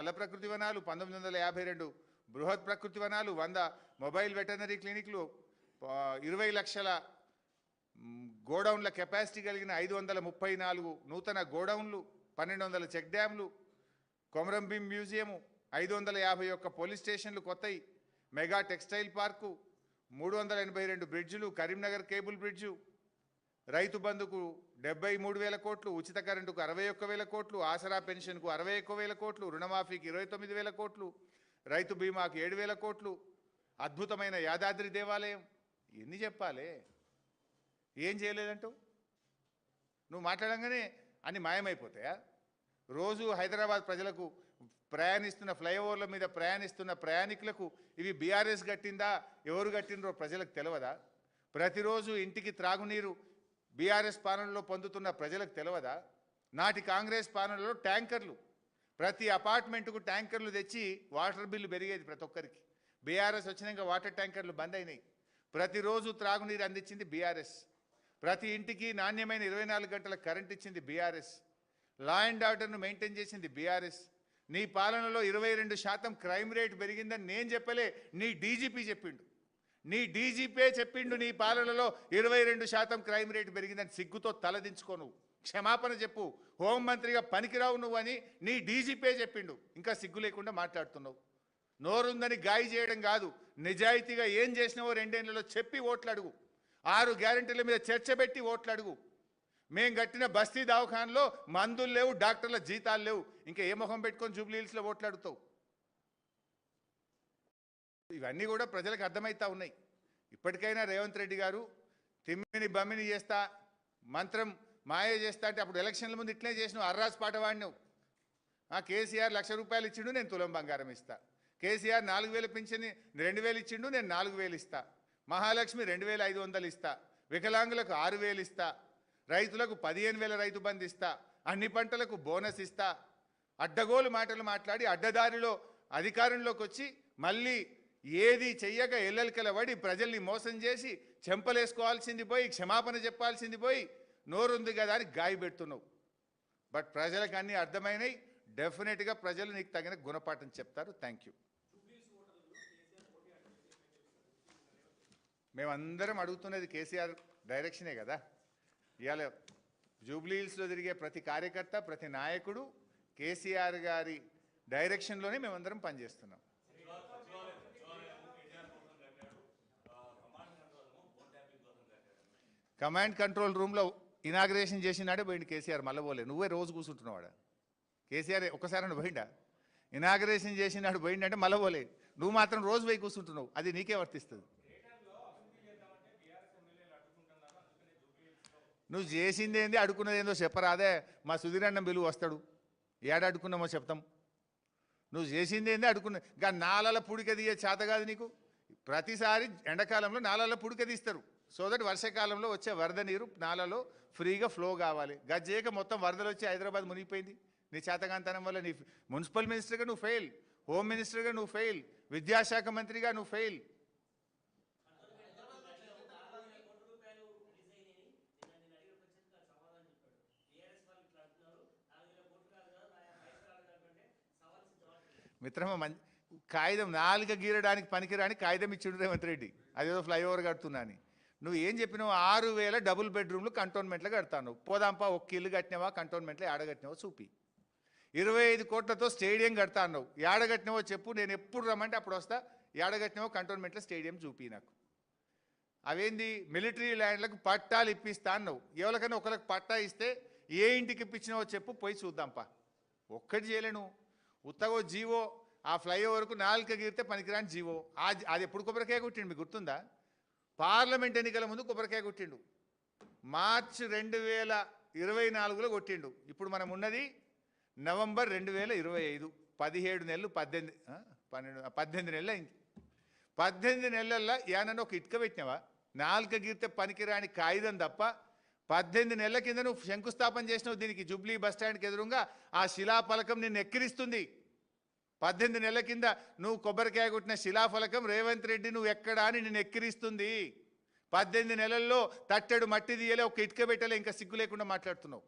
నల్ల ప్రకృతి వనాలు పంతొమ్మిది వందల యాభై రెండు బృహత్ ప్రకృతి వనాలు వంద మొబైల్ వెటర్నరీ క్లినిక్లు ఇరవై లక్షల గోడౌన్ల కెపాసిటీ కలిగిన ఐదు వందల ముప్పై నాలుగు నూతన గోడౌన్లు పన్నెండు వందల చెక్ డ్యాంలు కొమరంభీం మ్యూజియము ఐదు వందల యాభై ఒక్క పోలీస్ స్టేషన్లు కొత్తయి మెగా టెక్స్టైల్ పార్కు మూడు వందల ఎనభై రెండు బ్రిడ్జులు కరీంనగర్ కేబుల్ బ్రిడ్జు రైతు బంధుకు డెబ్బై మూడు వేల కోట్లు ఉచిత కరెంటుకు అరవై ఒక్క వేల కోట్లు ఆసరా పెన్షన్కు అరవై ఒక్క వేల కోట్లు రుణమాఫీకి ఇరవై తొమ్మిది వేల కోట్లు రైతు బీమాకు ఏడు వేల కోట్లు. అద్భుతమైన యాదాద్రి దేవాలయం. ఎన్ని చెప్పాలి? ఏం చేయలేదంటూ? నువ్వు మాట్లాడంగానే అన్ని మాయమైపోతాయా? రోజు హైదరాబాద్ ప్రజలకు ప్రయాణిస్తున్న ఫ్లైఓవర్ల మీద ప్రయాణిస్తున్న ప్రయాణికులకు ఇవి బీఆర్ఎస్ కట్టిందా ఎవరు కట్టినరో ప్రజలకు తెలియదా ప్రతిరోజు ఇంటికి త్రాగునీరు బీఆర్ఎస్ పాలనలో పొందుతున్న ప్రజలకు తెలియదా నాటి కాంగ్రెస్ పాలనలో ట్యాంకర్లు ప్రతి అపార్ట్మెంట్కు ట్యాంకర్లు తెచ్చి వాటర్ బిల్లు పెరిగేది ప్రతి ఒక్కరికి. బీఆర్ఎస్ వచ్చినాక వాటర్ ట్యాంకర్లు బంద్ అయినాయి. ప్రతిరోజు త్రాగునీరు అందించింది బీఆర్ఎస్. ప్రతి ఇంటికి నాణ్యమైన ఇరవై నాలుగు గంటల కరెంట్ ఇచ్చింది బీఆర్ఎస్. లా అండ్ ఆర్డర్ను మెయింటైన్ చేసింది బీఆర్ఎస్. నీ పాలనలో ఇరవై రెండు శాతం క్రైమ్ రేట్ పెరిగిందని నేను చెప్పలే నీ డీజీపీ చెప్పిండు. నీ డీజీపీ చెప్పిండు నీ పాలనలో ఇరవై రెండు శాతం క్రైమ్ రేటు పెరిగిందని సిగ్గుతో తలదించుకో నువ్వు. క్షమాపణ చెప్పు. హోంమంత్రిగా పనికిరావు నువ్వు అని నీ డీజీపీ చెప్పిండు. ఇంకా సిగ్గు లేకుండా మాట్లాడుతున్నావు. నోరుందని గాయ చేయడం కాదు. నిజాయితీగా ఏం చేసినావో రెండేళ్ళలో చెప్పి ఓట్లు అడుగు ఆరు గ్యారెంటీల మీద చర్చ పెట్టి ఓట్లు అడుగు మేం కట్టిన బస్తీ దవాఖానలో మందులు లేవు డాక్టర్ల జీతాలు లేవు. ఇంకా ఏ మొహం పెట్టుకొని జూబ్లీహిల్స్లో ఓట్లాడుతావు ఇవన్నీ కూడా ప్రజలకు అర్థమవుతా ఉన్నాయి. ఇప్పటికైనా రేవంత్ రెడ్డి గారు తిమ్మిని బమ్మిని చేస్తా మంత్రం మాయ చేస్తా అంటే అప్పుడు ఎలక్షన్ల ముందు ఇట్లే చేసినావు అర్రాస్ పాట వాడినావు. కేసీఆర్ లక్ష రూపాయలు ఇచ్చిండు నేను తులం బంగారం ఇస్తా. కేసీఆర్ నాలుగు వేలు పింఛని రెండు వేలు ఇచ్చిండు నేను నాలుగు వేలు ఇస్తా. మహాలక్ష్మి రెండు వేల ఐదు వందలు ఇస్తా. వికలాంగులకు ఆరు వేలు ఇస్తా. రైతులకు పదిహేను వేల రైతు బంధు ఇస్తా. అన్ని పంటలకు బోనస్ ఇస్తా. అడ్డగోలు మాటలు మాట్లాడి అడ్డదారిలో అధికారంలోకి వచ్చి మళ్ళీ ఏది చెయ్యక ఎల్లెలకల పడి ప్రజల్ని మోసం చేసి చెంపలేసుకోవాల్సింది పోయి క్షమాపణ చెప్పాల్సింది పోయి నోరుంది కదా అని గాయపెడుతున్నావు బట్ ప్రజలకు అన్నీ అర్థమైనాయి. డెఫినెట్గా ప్రజలు నీకు తగిన గుణపాఠం చెప్తారు. థ్యాంక్ యూ మేమందరం అడుగుతున్నది కేసీఆర్ డైరెక్షనే కదా. ఇవాళ జూబ్లీహిల్స్లో తిరిగే ప్రతి కార్యకర్త ప్రతి నాయకుడు కేసీఆర్ గారి డైరెక్షన్లోనే మేమందరం పనిచేస్తున్నాం. కమాండ్ కంట్రోల్ రూమ్లో ఇనాగ్రేషన్ చేసినాడే పోయింది కేసీఆర్ మళ్ళీ పోలే. నువ్వే రోజు కూర్చుంటున్నావాడా కేసీఆర్ ఒక్కసారి పోయిండా? ఇనాగ్రేషన్ చేసినాడు పోయిండంటే మళ్ళీ పోలే. నువ్వు మాత్రం రోజు పోయి కూర్చుంటున్నావు అది నీకే వర్తిస్తుంది. నువ్వు చేసింది ఏంది అడుకున్నది ఏందో చెప్పరాదే. మా సుధీరన్న బిలువ వస్తాడు. ఏడ అడుకున్నామో చెప్తాం. నువ్వు చేసింది ఏంది అడుకున్న ఇంకా నాలల పుడిక తీయే చేత కాదు నీకు. ప్రతిసారి ఎండాకాలంలో నాలల పుడిక తీస్తారు. సో దట్ వర్షాకాలంలో వచ్చే వరద నీరు నాలలో ఫ్రీగా ఫ్లో కావాలి. గజ్జేక మొత్తం వరదలు వచ్చి హైదరాబాద్ మునిగిపోయింది. నీ చేతగాంతనం వల్ల నీ మున్సిపల్ మినిస్టర్గా నువ్వు ఫెయిల్. హోమ్ మినిస్టర్గా నువ్వు ఫెయిల్. విద్యాశాఖ మంత్రిగా నువ్వు ఫెయిల్. మిత్రమా మం కాగితం నాలుక గీరడానికి పనికిరాని కాగితం ఇచ్చిండు రేవంత్ రెడ్డి. అదేదో ఫ్లైఓవర్ కడుతున్నా అని. నువ్వు ఏం చెప్పినావు? ఆరు వేల డబుల్ బెడ్రూమ్లు కంటోన్మెంట్లో కడతాను. పోదాంపా ఒక్క ఇల్లు కట్టినావా? కంటోన్మెంట్లో ఆడగట్టినావా చూపి. ఇరవై ఐదు కోట్లతో స్టేడియం కడతా అన్నావు ఏడగట్టినావో చెప్పు నేను ఎప్పుడు రమ్మంటే అప్పుడు వస్తా. ఏడగట్టినావో కంటోన్మెంట్లో స్టేడియం చూపి నాకు. అవేంది? మిలిటరీ ల్యాండ్లకు పట్టాలు ఇప్పిస్తా అన్నావు. ఎవరికైనా ఒకరికి పట్టా ఇస్తే ఏ ఇంటికి ఇప్పించినావో చెప్పు పోయి చూద్దాంపా. ఒక్కటి చేయలేను ఉత్తగో జీవో ఆ ఫ్లైఓవర్కు నాలుక గీరితే పనికిరాని జీవో. అది ఎప్పుడు కొబ్బరికాయ కొట్టిండు మీకు గుర్తుందా? పార్లమెంట్ ఎన్నికల ముందు కొబ్బరికాయ కొట్టిండు. మార్చ్ రెండు వేల ఇరవై నాలుగులో కొట్టిండు. ఇప్పుడు మనం ఉన్నది నవంబర్ రెండు వేల ఇరవై ఐదు. పదిహేడు నెలలు పద్దెనిమిది పన్నెండు పద్దెనిమిది నెలలు అయింది. పద్దెనిమిది నెలల్లో ఏనన్నా ఒక ఇటుక పెట్టినావా? నాలుక గీర్తే పనికిరాని కాగితం తప్ప పద్దెనిమిది నెలల కింద నువ్వు శంకుస్థాపన చేసినావు దీనికి జూబ్లీ బస్ ఎదురుగా ఆ శిలాఫలకం నిన్ను ఎక్కిరిస్తుంది. పద్దెనిమిది నెలల కింద నువ్వు కొబ్బరికాయ కొట్టిన శిలాఫలకం రేవంత్ రెడ్డి నువ్వు ఎక్కడా అని నిన్ను ఎక్కిరిస్తుంది. పద్దెనిమిది నెలల్లో తట్టెడు మట్టి తీయలే ఒక ఇటుక పెట్టలే ఇంకా సిగ్గు లేకుండా మాట్లాడుతున్నావు.